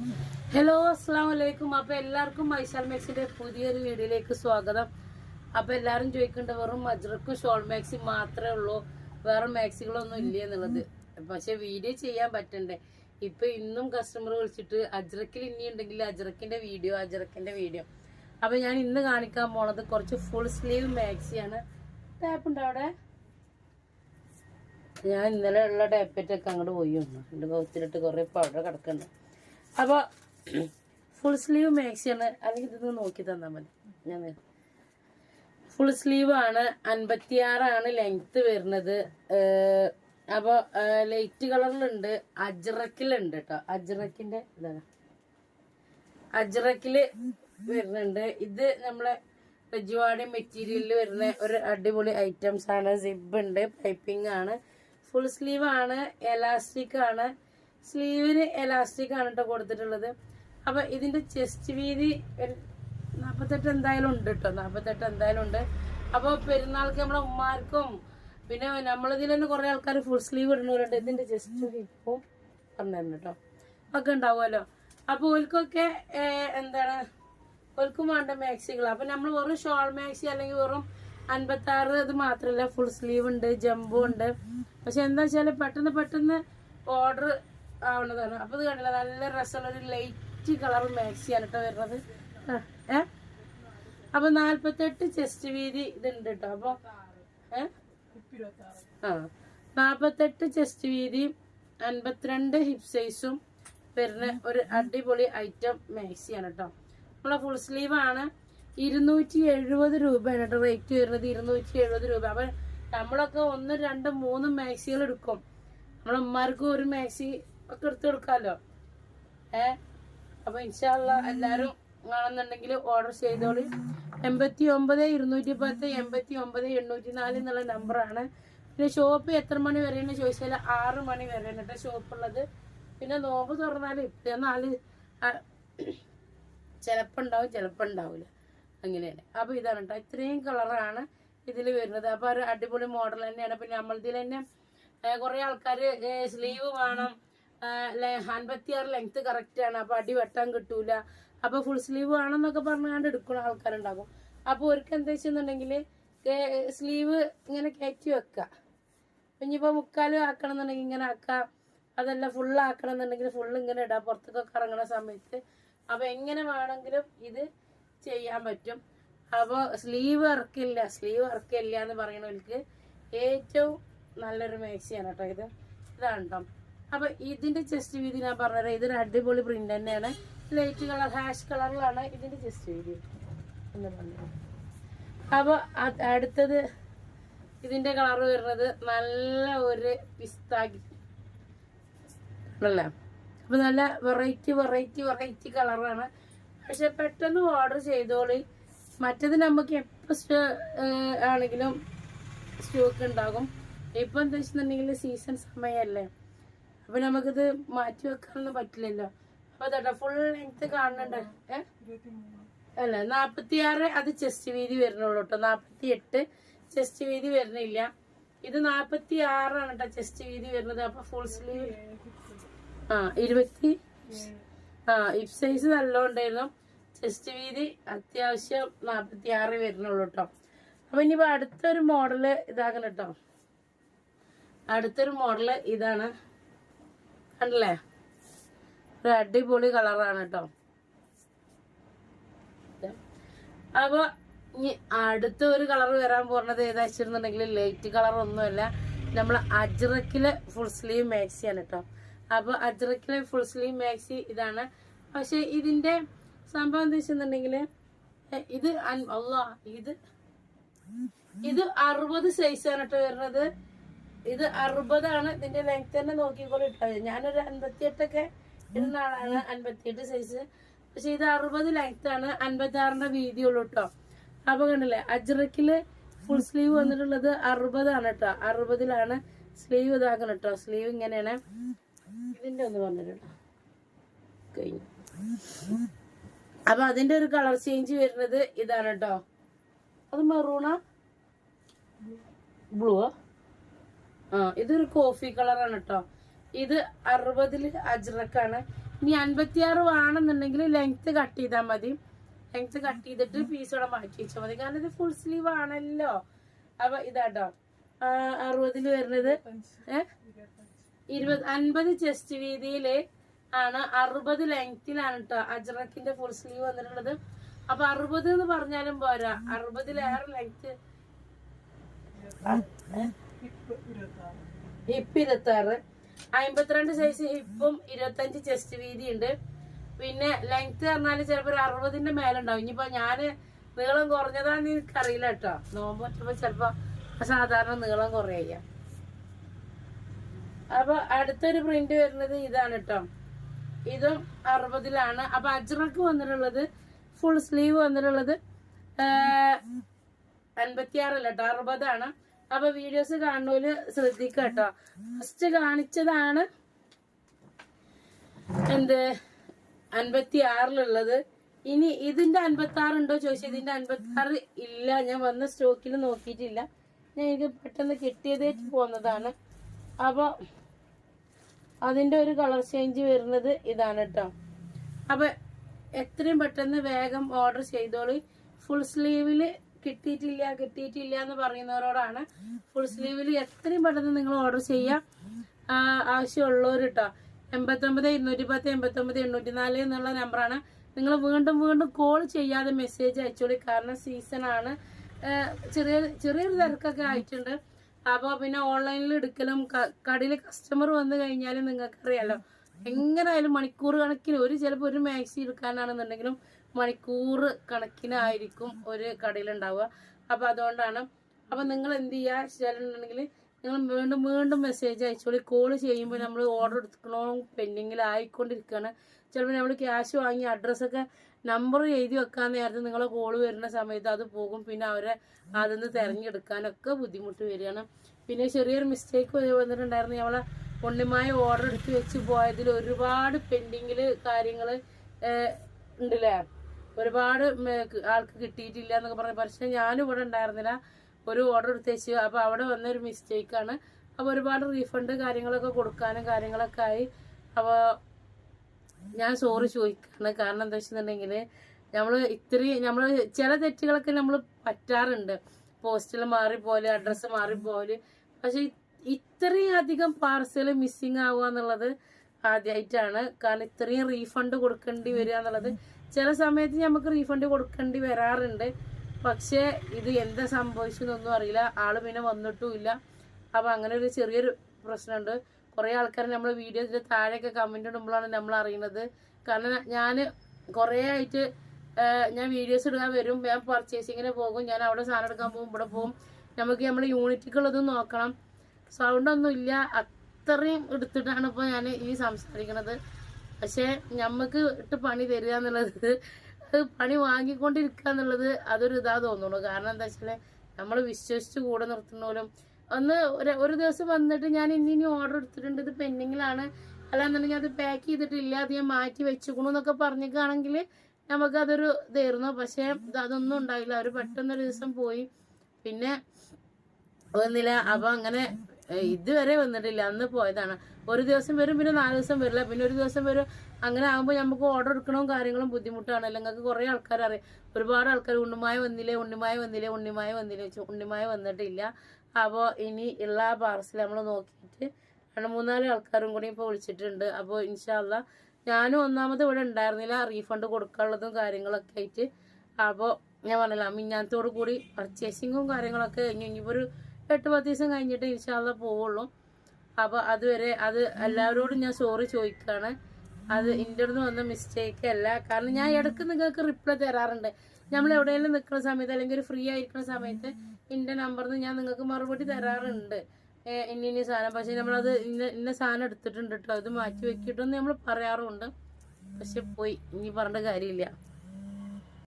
Hello അസ്സാം വലൈക്കും അപ്പൊ എല്ലാവർക്കും മൈസാൽ മാക്സിന്റെ പുതിയൊരു വീഡിയോയിലേക്ക് സ്വാഗതം. അപ്പൊ എല്ലാവരും ചോദിക്കേണ്ട വെറും മജ്രക്കും ഷോൾ മാക്സി മാത്രമേ ഉള്ളൂ. വേറെ മാക്സികളൊന്നും ഇല്ല എന്നുള്ളത്. പക്ഷെ വീഡിയോ ചെയ്യാൻ പറ്റണ്ടേ. ഇപ്പൊ ഇന്നും കസ്റ്റമർ വിളിച്ചിട്ട് അജ്രക്കിൽ ഇനി ഉണ്ടെങ്കിൽ അജ്രക്കിന്റെ വീഡിയോ അജ്രക്കിന്റെ വീഡിയോ അപ്പൊ ഞാൻ ഇന്ന് കാണിക്കാൻ പോണത് കുറച്ച് ഫുൾ സ്ലീവ് മാക്സിയാണ് ടാപ്പ് ഉണ്ടോ അവിടെ? ഞാൻ ഇന്നലെ ഉള്ള ടാപ്പറ്റൊക്കെ അങ്ങോട്ട് പോയി വന്നു എന്റെ കൗത്തിലിട്ട് കുറേ പൗഡർ കിടക്കുന്നുണ്ട്. അപ്പോൾ ഫുൾ സ്ലീവ് മാക്സിയാണ് അല്ലെങ്കിൽ ഇതൊന്ന് നോക്കി തന്നാൽ മതി. ഞാൻ ഫുൾ സ്ലീവ് ആണ്. അൻപത്തിയാറാണ് ലെങ്ത് വരുന്നത്. അപ്പോൾ ലൈറ്റ് കളറിലുണ്ട് അജ്രക്കിലുണ്ട് കേട്ടോ അജ്രക്കിന്റെ ഇതാണ്. വരുന്നുണ്ട്. ഇത് നമ്മളെ റജുവാടി മെറ്റീരിയലിൽ വരുന്ന ഒരു അടിപൊളി ഐറ്റംസ് ആണ്. സിബ് ഉണ്ട്. പൈപ്പിംഗ് ആണ്. ഫുൾ സ്ലീവ് ആണ്. എലാസ്റ്റിക് ആണ്. സ്ലീവിന് എലാസ്റ്റിക് ആണ് കേട്ടോ കൊടുത്തിട്ടുള്ളത്. അപ്പൊ ഇതിന്റെ ചെസ്റ്റ് വീതി നാൽപ്പത്തെട്ട് എന്തായാലും ഉണ്ട് കേട്ടോ നാപ്പത്തെട്ട് എന്തായാലും ഉണ്ട്. അപ്പൊ പെരുന്നാൾക്ക് നമ്മളെ ഉമ്മാർക്കും പിന്നെ നമ്മളിതിൽ തന്നെ കുറെ ആൾക്കാർ ഫുൾ സ്ലീവ് ഇടുന്നവരുണ്ട്. ഇതിന്റെ ചെസ്റ്റ് ഹിപ്പും പറഞ്ഞു കേട്ടോ ഒക്കെ ഉണ്ടാവുമല്ലോ. അപ്പൊ ഓൽക്കൊക്കെ എന്താണ് ഓൽക്കും വേണ്ട മാക്സികൾ അപ്പൊ നമ്മൾ വെറും ഷോൾ മാക്സി അല്ലെങ്കിൽ വെറും അൻപത്തി ആറ് ഇത് മാത്രല്ല ഫുൾ സ്ലീവ് ഉണ്ട് ജമ്പും ഉണ്ട്. പക്ഷെ എന്താ വെച്ചാൽ പെട്ടെന്ന് പെട്ടെന്ന് ഓർഡർ ആവുന്നതാണ്. അപ്പൊ ഇത് കണ്ടില്ല നല്ല രസമുള്ള ഒരു ലൈറ്റ് കളർ മാക്സിയാണ് കേട്ടോ വരുന്നത്. ഏ? അപ്പൊ നാല്പത്തെട്ട് ചെസ്റ്റ് വീതി ഇതുണ്ട് കേട്ടോ അപ്പൊ ഏ? ആ നാപ്പത്തെട്ട് ചെസ്റ്റ് വീതി അൻപത്തിരണ്ട് ഹിപ് സൈസും വരുന്ന ഒരു അടിപൊളി ഐറ്റം മാക്സിയാണ് കേട്ടോ നമ്മളെ ഫുൾ സ്ലീവ് ആണ്. ഇരുന്നൂറ്റി എഴുപത് രൂപയാണ് കേട്ടോ റേറ്റ് വരുന്നത്. ഇരുന്നൂറ്റി എഴുപത് രൂപ. അപ്പൊ നമ്മളൊക്കെ ഒന്ന് രണ്ട് മൂന്ന് മാക്സികൾ എടുക്കും. നമ്മളെ ഉമ്മാർക്കും ഒരു മാക്സി ഒക്കെ എടുത്തു കൊടുക്കാമല്ലോ ഏ? അപ്പൊ ഇൻഷാല്ല എല്ലാരും ണെന്നുണ്ടെങ്കിൽ ഓർഡർ ചെയ്തോളി. എൺപത്തി ഒമ്പത് ഇരുന്നൂറ്റി പത്ത് എൺപത്തി ഒമ്പത് എണ്ണൂറ്റി നാല് എന്നുള്ള നമ്പറാണ് പിന്നെ ഷോപ്പ് എത്ര മണി വരെയെന്ന് ചോദിച്ചാൽ ആറ് മണി വരെയാണ് കേട്ടോ ഷോപ്പുള്ളത് പിന്നെ നോമ്പ് തുറന്നാൽ ഇപ്പം നാല് ചിലപ്പോൾ ഉണ്ടാവും ചിലപ്പോൾ ഉണ്ടാവില്ല അങ്ങനെയാണ്. അപ്പോൾ ഇതാണ് കേട്ടോ ഇത്രയും കളറാണ് ഇതിൽ വരുന്നത്. അപ്പോൾ ഒരു അടിപൊളി മോഡൽ തന്നെയാണ്. പിന്നെ നമ്മളിതിൽ തന്നെ കുറേ ആൾക്കാർ സ്ലീവ് വേണം. അൻപത്തിയാറ് ലെങ്ത് കറക്റ്റ് ആണ്. അപ്പൊ അടി വെട്ടാൻ കിട്ടൂല. അപ്പൊ ഫുൾ സ്ലീവ് ആണെന്നൊക്കെ പറഞ്ഞുകൊണ്ട് എടുക്കുന്ന ആൾക്കാരുണ്ടാകും. അപ്പൊ അവർക്ക് എന്താ വെച്ചെന്നുണ്ടെങ്കിൽ സ്ലീവ് ഇങ്ങനെ കയറ്റി വെക്കുക ഇനിയിപ്പോ മുക്കാലും ആക്കണം എന്നുണ്ടെങ്കിൽ ഇങ്ങനെ ആക്കാം. അതല്ല ഫുള്ള് ആക്കണം എന്നുണ്ടെങ്കിൽ ഫുള്ള് ഇങ്ങനെ ഇടാം. പുറത്തൊക്കെ ഇറങ്ങുന്ന സമയത്ത്. അപ്പൊ എങ്ങനെ വേണമെങ്കിലും ഇത് ചെയ്യാൻ പറ്റും. അപ്പോൾ സ്ലീവ് ഇറക്കില്ല സ്ലീവ് ഇറക്കില്ല എന്ന് പറയണവർക്ക് ഏറ്റവും നല്ലൊരു മേശയാണ് കേട്ടോ ഇത്. ഇതാണ് കേട്ടോ അപ്പൊ ഇതിന്റെ ചെസ്റ്റ് വീതി ഞാൻ പറഞ്ഞത് ഇതൊരു അടിപൊളി പ്രിന്റ് തന്നെയാണ്. ലൈറ്റ് കളർ ഹാഷ് കളറിലാണ് ഇതിന്റെ ചെസ്റ്റ് വീതി. എന്ന് പറഞ്ഞത് അപ്പൊ അടുത്തത് ഇതിന്റെ കളർ വരുന്നത് നല്ല ഒരു പിസ്താക്കി. അല്ലേ? അപ്പൊ നല്ല വെറൈറ്റി വെറൈറ്റി വെറൈറ്റി കളറാണ് പക്ഷെ പെട്ടെന്ന് ഓർഡർ ചെയ്തോളി. മറ്റത് നമുക്ക് എപ്പോൾ ആണെങ്കിലും സ്റ്റോക്ക് ഉണ്ടാകും. ഇപ്പൊ എന്താ വെച്ചിട്ടുണ്ടെങ്കിൽ സീസൺ സമയമല്ലേ അപ്പൊ നമുക്കിത് മാറ്റി വെക്കാനൊന്നും പറ്റില്ലല്ലോ. അപ്പൊ അതാ ഫുൾ ലെങ്ത് കാണുന്നുണ്ട് അല്ല നാപ്പത്തിയാറ് അത് ചെസ്റ്റ് വീതി വരുന്നുള്ളൂ കേട്ടോ നാപ്പത്തി എട്ട് ചെസ്റ്റ് വീതി വരുന്നില്ല. ഇത് നാപ്പത്തി ആറാണ് കേട്ടോ ചെസ്റ്റ് വീതി വരുന്നത്. അപ്പൊ ഫുൾ സ്ലീവ് ആ ഇരുപത്തി ആ ഇപ് സൈസ് നല്ലോണ്ടായിരുന്നു. ചെസ്റ്റ് വീതി അത്യാവശ്യം നാപ്പത്തി ആറ് വരുന്നുള്ളൂ കേട്ടോ അപ്പൊ ഇനിയിപ്പോ അടുത്തൊരു മോഡൽ ഇതാക്കണം കേട്ടോ അടുത്തൊരു മോഡൽ ഇതാണ്. കണ്ടല്ലേ? ഒരു അടിപൊളി കളറാണ് കേട്ടോ അപ്പൊ ഇനി അടുത്ത ഒരു കളർ വരാൻ പോകുന്നത് ഏതാ വെച്ചിരുന്നുണ്ടെങ്കിൽ ലൈറ്റ് കളർ ഒന്നുമല്ല. നമ്മൾ അജ്രക്കിലെ ഫുൾ സ്ലീവ് മാക്സി ആണ് കേട്ടോ അപ്പൊ അജ്രക്കിലെ ഫുൾ സ്ലീവ് മാക്സി ഇതാണ്. പക്ഷെ ഇതിന്റെ സംഭവം എന്താ വെച്ചിട്ടുണ്ടെങ്കിൽ ഇത് അല്ല ഇത് ഇത് അറുപത് സൈസാണ് കേട്ടോ വരുന്നത്. ഇത് അറുപതാണ്. ഇതിന്റെ ലെങ്ത് തന്നെ നോക്കിക്കോളൂ ഇട്ടത് ഞാനൊരു അൻപത്തിയെട്ടൊക്കെ ഇടുന്ന ആളാണ്. അൻപത്തിയെട്ട് സൈസ് പക്ഷെ ഇത് അറുപത് ലെങ്ത് ആണ്. അൻപത്തി ആറിന്റെ വീതിയുള്ളൂ കേട്ടോ. അപ്പൊ കണ്ടില്ലേ അജ്രക്കിൽ ഫുൾ സ്ലീവ് വന്നിട്ടുള്ളത് അറുപതാണ് കേട്ടോ. അറുപതിലാണ് സ്ലീവ് ഇതാക്കണം കേട്ടോ. സ്ലീവ് ഇങ്ങനെയാണ്. ഇതിന്റെ ഒന്ന് പറഞ്ഞിട്ടോ കഴിഞ്ഞു. അപ്പൊ അതിന്റെ ഒരു കളർ ചേഞ്ച് വരുന്നത് ഇതാണ് കേട്ടോ. അത് മെറൂണ ബ്ലൂ ആ ഇതൊരു കോഫി കളറാണ് കേട്ടോ ഇത് അറുപതിൽ അജ്രക്കാണ്. ഇനി അൻപത്തിയാറ് വേണമെന്നുണ്ടെങ്കിൽ ലെങ്ത് കട്ട് ചെയ്താൽ മതി. ലെങ്ത് കട്ട് ചെയ്തിട്ട് പീസോടെ മാറ്റി വെച്ചാൽ മതി. കാരണം ഇത് ഫുൾ സ്ലീവ് ആണല്ലോ. അപ്പൊ ഇതാട്ടോ അറുപതിൽ വരുന്നത് ഇരുപത് അൻപത് ചെസ്റ്റ് വീതിയിൽ ആണ്. അറുപത് ലെങ്തിലാണ് കേട്ടോ അജ്രക്കിന്റെ ഫുൾ സ്ലീവ് വന്നിട്ടുള്ളത്. അപ്പൊ അറുപത് എന്ന് പറഞ്ഞാലും പോരാ. അറുപതിലേറെ ലെങ്ത് ഹിപ്പ് ഇരുപത്തി ആറ് അമ്പത്തിരണ്ട് സൈസ് ഹിപ്പും ഇരുപത്തഞ്ച് ചെസ്റ്റ് വീതി ഉണ്ട് പിന്നെ ലെങ്ത് പറഞ്ഞാൽ ചിലപ്പോ ഒരു അറുപതിന്റെ മേലുണ്ടാവും. ഇനിയിപ്പോ ഞാൻ നീളം കുറഞ്ഞതാന്ന് എനിക്കറിയില്ല കേട്ടോ. നോമ്പ് വെച്ചപ്പോ ചിലപ്പോ സാധാരണ നീളം കുറയ. അപ്പൊ അടുത്തൊരു പ്രിന്റ് വരുന്നത് ഇതാണ് കേട്ടോ. ഇതും അറുപതിലാണ്. അപ്പൊ അജ്രക്ക് വന്നിട്ടുള്ളത് ഫുൾ സ്ലീവ് വന്നിട്ടുള്ളത് അൻപത്തിയാറല്ല കേട്ടോ. അറുപതാണ്. അപ്പൊ വീഡിയോസ് കാണുന്നവര് ശ്രദ്ധിക്കുക കേട്ടോ ഫസ്റ്റ് കാണിച്ചതാണ് എന്ത്? അൻപത്തി ആറിലുള്ളത് ഇനി ഇതിന്റെ അൻപത്തി ആറ് ഉണ്ടോ ചോദിച്ചു. ഇതിന്റെ അൻപത്തി ആറ് ഇല്ല. ഞാൻ വന്ന സ്റ്റോക്കിൽ നോക്കിയിട്ടില്ല. ഞാൻ എനിക്ക് പെട്ടെന്ന് കിട്ടിയതേറ്റ് പോന്നതാണ്. അപ്പൊ അതിന്റെ ഒരു കളർ ചേഞ്ച് വരുന്നത് ഇതാണ് കേട്ടോ അപ്പൊ എത്രയും പെട്ടെന്ന് വേഗം ഓർഡർ ചെയ്തോളി. ഫുൾ സ്ലീവിൽ കിട്ടിയിട്ടില്ല കിട്ടിയിട്ടില്ല എന്ന് പറയുന്നവരോടാണ് ഫുൾ സ്ലീവിൽ എത്രയും പെട്ടെന്ന് നിങ്ങൾ ഓർഡർ ചെയ്യാം. ആവശ്യമുള്ളവർ കേട്ടോ എൺപത്തൊമ്പത് ഇരുന്നൂറ്റി പത്ത് എൺപത്തൊമ്പത് എണ്ണൂറ്റി നാല് എന്നുള്ള നമ്പറാണ് നിങ്ങൾ വീണ്ടും വീണ്ടും കോൾ ചെയ്യാതെ മെസ്സേജ് അയച്ചോളി. കാരണം സീസണാണ് ചെറിയ ചെറിയൊരു തിരക്കൊക്കെ ആയിട്ടുണ്ട്. അപ്പോൾ പിന്നെ ഓൺലൈനിൽ എടുക്കലും കടയിൽ കസ്റ്റമർ വന്നു കഴിഞ്ഞാൽ നിങ്ങൾക്കറിയാലോ എങ്ങനെയായാലും മണിക്കൂർ കണക്കിന് ഒരു ചിലപ്പോൾ ഒരു മാക്സി എടുക്കാനാണെന്നുണ്ടെങ്കിലും മണിക്കൂർ കണക്കിനായിരിക്കും ഒരു കടയിൽ ഉണ്ടാവുക അപ്പോൾ അതുകൊണ്ടാണ്. അപ്പോൾ നിങ്ങൾ എന്ത് ചെയ്യുക ചിലരുണ്ടെങ്കിൽ നിങ്ങൾ വീണ്ടും വീണ്ടും മെസ്സേജ് അയച്ചോളി. കോൾ ചെയ്യുമ്പോൾ നമ്മൾ ഓർഡർ എടുക്കണോ പെൻഡിങ്ങിൽ ആയിക്കൊണ്ടിരിക്കുകയാണ്. ചിലപ്പോൾ നമ്മൾ ക്യാഷ് വാങ്ങി അഡ്രസ്സൊക്കെ നമ്പർ എഴുതി വെക്കാൻ നേരത്തെ നിങ്ങളെ കോൾ വരുന്ന സമയത്ത് അത് പോകും. പിന്നെ അവരെ അതിൽ നിന്ന് തിരഞ്ഞെടുക്കാനൊക്കെ ബുദ്ധിമുട്ട് വരികയാണ്. പിന്നെ ചെറിയൊരു മിസ്റ്റേക്ക് വന്നിട്ടുണ്ടായിരുന്നു. നമ്മളെ ഉണ്ണിമായ ഓർഡർ എടുത്ത് വെച്ച് പോയതിൽ ഒരുപാട് പെൻഡിങ്ങിൽ കാര്യങ്ങൾ ഉണ്ടല്ലേ? ഒരുപാട് ആൾക്ക് കിട്ടിയിട്ടില്ല എന്നൊക്കെ പറഞ്ഞു പക്ഷെ ഞാനും ഇവിടെ ഉണ്ടായിരുന്നില്ല. ഒരു ഓർഡർ എടുത്തേച്ച്. അപ്പോൾ അവിടെ വന്ന ഒരു മിസ്റ്റേക്കാണ് അപ്പോൾ ഒരുപാട് റീഫണ്ട് കാര്യങ്ങളൊക്കെ കൊടുക്കാനും കാര്യങ്ങളൊക്കെ ആയി. അപ്പോൾ ഞാൻ സോറി ചോദിക്കാണ്. കാരണം എന്താ വെച്ചിട്ടുണ്ടെങ്കിൽ നമ്മൾ ഇത്രയും നമ്മൾ ചില തെറ്റുകളൊക്കെ നമ്മൾ പറ്റാറുണ്ട്. പോസ്റ്റിൽ മാറിപ്പോലെ അഡ്രസ്സ് മാറിപ്പോലെ. പക്ഷെ ഇത്രയും അധികം പാർസൽ മിസ്സിങ് ആവുക എന്നുള്ളത് ആദ്യമായിട്ടാണ് കാരണം ഇത്രയും റീഫണ്ട് കൊടുക്കേണ്ടി വരിക എന്നുള്ളത് ചില സമയത്ത് നമുക്ക് റീഫണ്ട് കൊടുക്കേണ്ടി വരാറുണ്ട്. പക്ഷേ ഇത് എന്താ സംഭവിച്ചെന്നൊന്നും അറിയില്ല. ആൾ പിന്നെ വന്നിട്ടുമില്ല. അപ്പൊ അങ്ങനെ ഒരു ചെറിയൊരു പ്രശ്നമുണ്ട്. കുറേ ആൾക്കാർ നമ്മൾ വീഡിയോസിന്റെ താഴെയൊക്കെ കമന്റ് ഇടുമ്പോഴാണ് നമ്മൾ അറിയുന്നത്. കാരണം ഞാൻ കുറേ ആയിട്ട് ഞാൻ വീഡിയോസ് ഇടാൻ വരും. ഞാൻ പർച്ചേസിങ്ങിന് പോകും. ഞാൻ അവിടെ സാധനം എടുക്കാൻ പോകും. ഇവിടെ പോകും. നമുക്ക് നമ്മുടെ യൂണിറ്റുകളൊന്നും നോക്കണം. സൗണ്ട് ഒന്നും ഇല്ല അത്രയും എടുത്തിട്ടാണ് ഇപ്പോൾ ഞാൻ ഈ സംസാരിക്കണത്. പക്ഷേ നമുക്ക് ഇട്ട് പണി തരിക എന്നുള്ളത് അത് പണി വാങ്ങിക്കൊണ്ടിരിക്കുക എന്നുള്ളത് അതൊരു ഇതാ തോന്നുള്ളൂ കാരണം എന്താ വെച്ചാൽ നമ്മൾ വിശ്വസിച്ച് കൂടെ നിർത്തുന്നവരും ഒന്ന് ഒരു ദിവസം വന്നിട്ട് ഞാൻ ഇനി ഇനി ഓർഡർ എടുത്തിട്ടുണ്ട് ഇത് പെൻഡിങ്ങിലാണ്. അല്ലാന്നുണ്ടെങ്കിൽ അത് പാക്ക് ചെയ്തിട്ടില്ല അത് ഞാൻ മാറ്റി വെച്ചുക്കണു എന്നൊക്കെ പറഞ്ഞിട്ടാണെങ്കിൽ നമുക്കതൊരു ഇതായിരുന്നു. പക്ഷേ അതൊന്നും ഉണ്ടായില്ല. അവർ പെട്ടെന്നൊരു ദിവസം പോയി. പിന്നെ ഒന്നില്ല അപ്പൊ അങ്ങനെ ഇതുവരെ വന്നിട്ടില്ല. അന്ന് പോയതാണ്. ഒരു ദിവസം വരും പിന്നെ നാല് ദിവസം വരില്ല. പിന്നെ ഒരു ദിവസം വരും അങ്ങനെ ആകുമ്പോൾ നമുക്ക് ഓർഡർ എടുക്കണവും കാര്യങ്ങളും ബുദ്ധിമുട്ടാണ്. അല്ലെങ്കിൽ കുറേ ആൾക്കാർ അറിയാം. ഒരുപാട് ആൾക്കാർ ഉണ്ണിമായ വന്നില്ലേ ഉണ്ണിമായ വന്നില്ലേ ഉണ്ണിമായ വന്നില്ലേ ഉണ്ണിമായ വന്നിട്ടില്ല. അപ്പോൾ ഇനി ഉള്ള പാർസൽ നമ്മൾ നോക്കിയിട്ട് രണ്ട് മൂന്നാൽ ആൾക്കാരും കൂടി ഇപ്പോൾ വിളിച്ചിട്ടുണ്ട്. അപ്പോൾ ഇൻഷാല്ല ഞാനും ഒന്നാമത് ഇവിടെ ഉണ്ടായിരുന്നില്ല. റീഫണ്ട് കൊടുക്കാനുള്ളതും കാര്യങ്ങളൊക്കെ ആയിട്ട്. അപ്പോൾ ഞാൻ പറഞ്ഞില്ല മിഞ്ഞാനത്തോടു കൂടി പർച്ചേസിങ്ങും കാര്യങ്ങളൊക്കെ കഴിഞ്ഞു. ഇനിയിപ്പോൾ ഒരു എട്ട് പത്ത് ദിവസം കഴിഞ്ഞിട്ട് ഇൻഷാല്ല പോവുള്ളൂ. അപ്പോൾ അതുവരെ അത് എല്ലാവരോടും ഞാൻ സോറി ചോദിക്കുകയാണ് അത് അടുത്ത് വന്ന മിസ്റ്റേക്ക് അല്ല. കാരണം ഞാൻ ഇടയ്ക്ക് നിങ്ങൾക്ക് റിപ്ലൈ തരാറുണ്ട്. നമ്മൾ എവിടെയെങ്കിലും നിൽക്കുന്ന സമയത്ത് അല്ലെങ്കിൽ ഒരു ഫ്രീ ആയിരിക്കുന്ന സമയത്ത് എന്റെ നമ്പറിൽ നിന്ന് ഞാൻ നിങ്ങൾക്ക് മറുപടി തരാറുണ്ട്. ഇന്ന ഇന്ന സാധനം. പക്ഷെ നമ്മളത് ഇന്ന ഇന്ന സാധനം എടുത്തിട്ടുണ്ട് കേട്ടോ അത് മാറ്റി വെക്കിട്ടെന്ന് നമ്മൾ പറയാറുമുണ്ട്. പക്ഷെ പോയി. ഇനി പറഞ്ഞ കാര്യമില്ല.